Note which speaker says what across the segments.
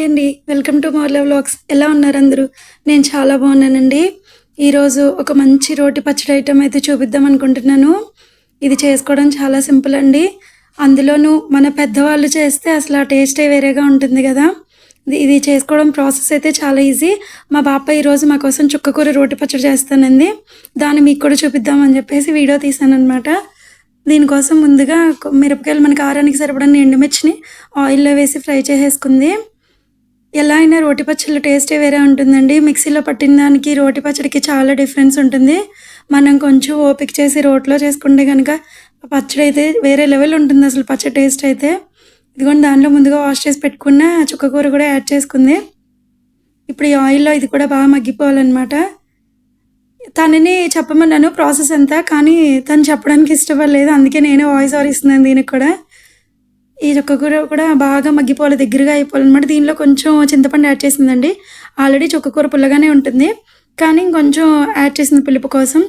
Speaker 1: Hi అండి. Welcome to మోర్లే vlogs. ఎలా ఉన్నారు అందరూ? నేను చాలా బాగున్నానండి. ఈరోజు ఒక మంచి రోటి పచ్చడి ఐటెం అయితే చూపిద్దాం అనుకుంటున్నాను. ఇది చేసుకోవడం చాలా సింపుల్ అండి. అందులోనూ మన పెద్దవాళ్ళు చేస్తే అసలు ఆ టేస్టే వేరేగా ఉంటుంది కదా. ఇది- ఇది చేసుకోవడం ప్రాసెస్ అయితే చాలా ఈజీ. మా బాప ఈరోజు మా కోసం చుక్కకూర రోటి పచ్చడి చేస్తానండి. దాన్ని మీకు కూడా చూపిద్దామని చెప్పేసి వీడియో తీసానమాట దీనికోసం ముందుగా మిరపకాయలు మనకి ఆరానికి సరిపడని ఎండుమిర్చిని ఆయిల్లో వేసి ఫ్రై చేసేసుకుంది. ఎలా అయినా రోటి పచ్చళ్ళ టేస్టే వేరే ఉంటుందండి. మిక్సీలో పట్టిన దానికి రోటి పచ్చడికి చాలా డిఫరెన్స్ ఉంటుంది. మనం కొంచెం ఓపిక చేసి రోట్లో చేసుకుంటే కనుక పచ్చడి అయితే వేరే లెవెల్ ఉంటుంది అసలు పచ్చడి టేస్ట్ అయితే. ఇదిగోండి దాంట్లో ముందుగా వాష్ చేసి పెట్టుకున్న చుక్కకూర కూడా యాడ్ చేసుకుంది. ఇప్పుడు ఈ ఆయిల్లో ఇది కూడా బాగా మగ్గిపోవాలన్నమాట. తనని చెప్పమన్నాను ప్రాసెస్ అంతా కానీ తను చెప్పడానికి ఇష్టపడలేదు. అందుకే నేనే వాయిస్ ఓవర్ ఇస్తున్నాను దీనికి కూడా. ఈ చుక్కకూర కూడా బాగా మగ్గిపోవాలి దగ్గరగా అయిపోవాలన్నమాట. దీనిలో కొంచెం చింతపండు యాడ్ చేసిందండి. ఆల్రెడీ చుక్కకూర పుల్లగానే ఉంటుంది. కానీ ఇంకొంచెం యాడ్ చేసింది పులుపు కోసం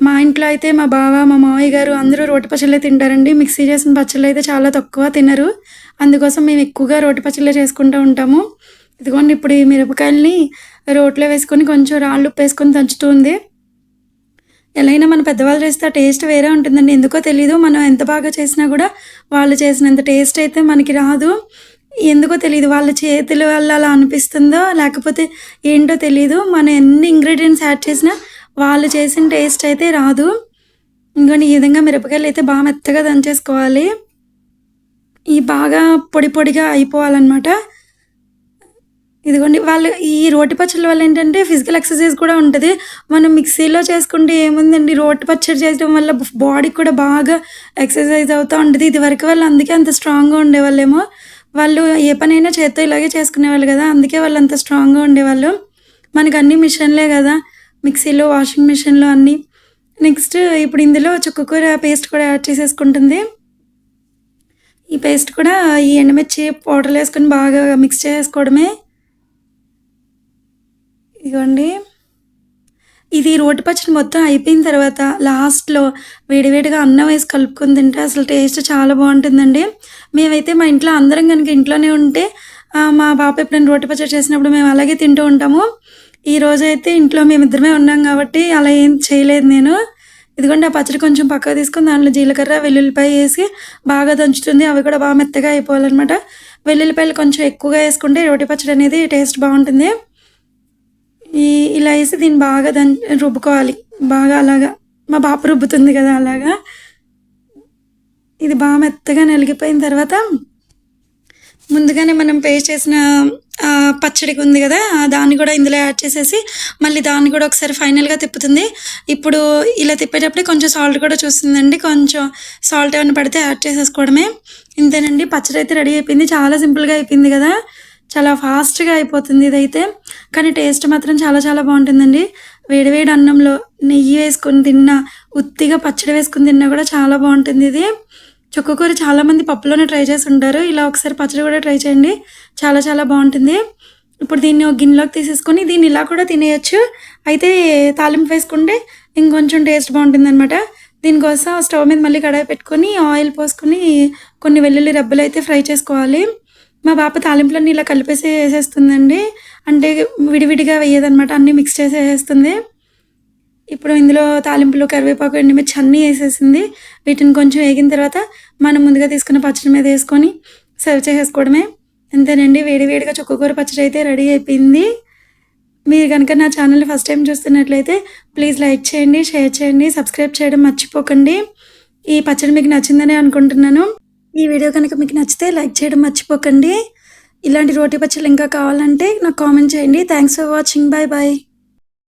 Speaker 1: మా ఇంట్లో అయితే మా బావ మా మావయ్య గారు అందరూ రోటి పచ్చళ్ళే తింటారండి. మిక్సీ చేసిన పచ్చళ్ళు అయితే చాలా తక్కువ తినరు. అందుకోసం మేము ఎక్కువగా రోటి పచ్చళ్ళే చేసుకుంటూ ఉంటాము. ఇదిగోండి ఇప్పుడు ఈ మిరపకాయల్ని రోట్లో వేసుకొని కొంచెం రాళ్ళు ఉప్పు వేసుకొని దంచుతుంది ఎలా అయినా మన పెద్దవాళ్ళు చేస్తే ఆ టేస్ట్ వేరే ఉంటుందండి. ఎందుకో తెలీదు. మనం ఎంత బాగా చేసినా కూడా వాళ్ళు చేసినంత టేస్ట్ అయితే మనకి రాదు. ఎందుకో తెలియదు వాళ్ళ చేతుల వల్ల అలా అనిపిస్తుందో లేకపోతే ఏంటో తెలియదు మనం ఎన్ని ఇంగ్రీడియంట్స్ యాడ్ చేసినా వాళ్ళు చేసిన టేస్ట్ అయితే రాదు. ఇంకొని ఈ విధంగా మిరపకాయలు అయితే బాగా మెత్తగా దంచేసుకోవాలి. ఈ బాగా పొడి పొడిగా అయిపోవాలన్నమాట. ఇదిగోండి వాళ్ళు ఈ రోటి పచ్చళ్ళ వల్ల ఏంటంటే ఫిజికల్ ఎక్సర్సైజ్ కూడా ఉంటుంది. మనం మిక్సీలో చేసుకుంటే ఏముందండి? రోటి పచ్చడి చేయడం వల్ల బాడీకి కూడా బాగా ఎక్సర్సైజ్ అవుతూ ఉంటుంది. ఇది వరకు వాళ్ళు అందుకే అంత స్ట్రాంగ్గా ఉండేవాళ్ళేమో. వాళ్ళు ఏ పనైనా చేత్తో ఇలాగే చేసుకునేవాళ్ళు కదా అందుకే వాళ్ళు అంత స్ట్రాంగ్గా ఉండేవాళ్ళు. మనకు అన్ని మిషన్లే కదా మిక్సీలో వాషింగ్ మిషన్లో అన్నీ. నెక్స్ట్ ఇప్పుడు ఇందులో చుక్కకూర పేస్ట్ కూడా యాడ్ చేసేసుకుంటుంది. ఈ పేస్ట్ కూడా ఈ ఎండుమిర్చి పౌడర్లు వేసుకొని బాగా మిక్స్ చేసుకోవడమే. ఇదిగోండి. ఇది రోటి పచ్చడి మొత్తం అయిపోయిన తర్వాత లాస్ట్లో వేడివేడిగా అన్నం వేసి కలుపుకొని తింటే అసలు టేస్ట్ చాలా బాగుంటుందండి. మేమైతే మా ఇంట్లో అందరం కనుక ఇంట్లోనే ఉంటే మా పాప ఎప్పుడైనా రోటి పచ్చడి చేసినప్పుడు మేము అలాగే తింటూ ఉంటాము. ఈ రోజు అయితే ఇంట్లో మేమిద్దరమే ఉన్నాం కాబట్టి అలా ఏం చేయలేదు నేను. ఇదిగోండి ఆ పచ్చడి కొంచెం పక్కకు తీసుకుని దాంట్లో జీలకర్ర వెల్లుల్లిపాయ వేసి బాగా దంచుతుంది. అవి కూడా బాగా మెత్తగా అయిపోవాలన్నమాట. వెల్లుల్లిపాయలు కొంచెం ఎక్కువగా వేసుకుంటే రోటి పచ్చడి అనేది టేస్ట్ బాగుంటుంది. ఈ ఇలా వేసి దీన్ని బాగా దం రుబ్బుకోవాలి. బాగా అలాగా మా పాప రుబ్బుతుంది కదా అలాగా. ఇది బాగా మెత్తగా నలిగిపోయిన తర్వాత ముందుగానే మనం పేస్ట్ చేసిన పచ్చడికి ఉంది కదా దాన్ని కూడా ఇందులో యాడ్ చేసేసి మళ్ళీ దాన్ని కూడా ఒకసారి ఫైనల్గా తిప్పుతుంది. ఇప్పుడు ఇలా తిప్పేటప్పుడే కొంచెం సాల్ట్ కూడా చూస్తుందండి. కొంచెం సాల్ట్ ఏమైనా పడితే యాడ్ చేసేసుకోవడమే. ఇంతేనండి. పచ్చడి అయితే రెడీ అయిపోయింది. చాలా సింపుల్గా అయిపోయింది కదా. చాలా ఫాస్ట్గా అయిపోతుంది ఇదైతే. కానీ టేస్ట్ మాత్రం చాలా చాలా బాగుంటుందండి. వేడివేడి అన్నంలో నెయ్యి వేసుకొని తిన్నా ఉత్తిగా పచ్చడి వేసుకొని తిన్నా కూడా చాలా బాగుంటుంది ఇది. చుక్కకూర చాలామంది పప్పులోనే ట్రై చేసి ఉంటారు. ఇలా ఒకసారి పచ్చడి కూడా ట్రై చేయండి. చాలా చాలా బాగుంటుంది. ఇప్పుడు దీన్ని ఒక గిన్నెలోకి తీసేసుకొని దీన్ని ఇలా కూడా తినేయచ్చు. అయితే తాలింపు వేసుకుంటే ఇంకొంచెం టేస్ట్ బాగుంటుంది అనమాట దీనికోసం స్టవ్ మీద మళ్ళీ కడాయి పెట్టుకొని ఆయిల్ పోసుకొని కొన్ని వెల్లుల్లి రెబ్బలు అయితే ఫ్రై చేసుకోవాలి. మా పాప తాలింపులన్నీ ఇలా కలిపేసి వేసేస్తుందండి. అంటే విడివిడిగా వేయదనమాట అన్నీ మిక్స్ చేసి వేసేస్తుంది ఇప్పుడు ఇందులో తాలింపులు కరివేపాకు ఎండుమిర్చి అన్నీ వేసేసింది. వీటిని కొంచెం వేగిన తర్వాత మనం ముందుగా తీసుకున్న పచ్చడి మీద వేసుకొని సర్వ్ చేసేసుకోవడమే. అంతేనండి. వేడి వేడిగా చుక్కకూర పచ్చడి అయితే రెడీ అయిపోయింది. మీరు కనుక నా ఛానల్ని ఫస్ట్ టైం చూస్తున్నట్లయితే ప్లీజ్ లైక్ చేయండి షేర్ చేయండి సబ్స్క్రైబ్ చేయడం మర్చిపోకండి. ఈ పచ్చడి మీకు నచ్చిందని అనుకుంటున్నాను. ఈ వీడియో కనుక మీకు నచ్చితే లైక్ చేయడం మర్చిపోకండి. ఇలాంటి రోటీ పచ్చళ్ళు ఇంకా కావాలంటే నాకు కామెంట్ చేయండి. Thanks for watching bye bye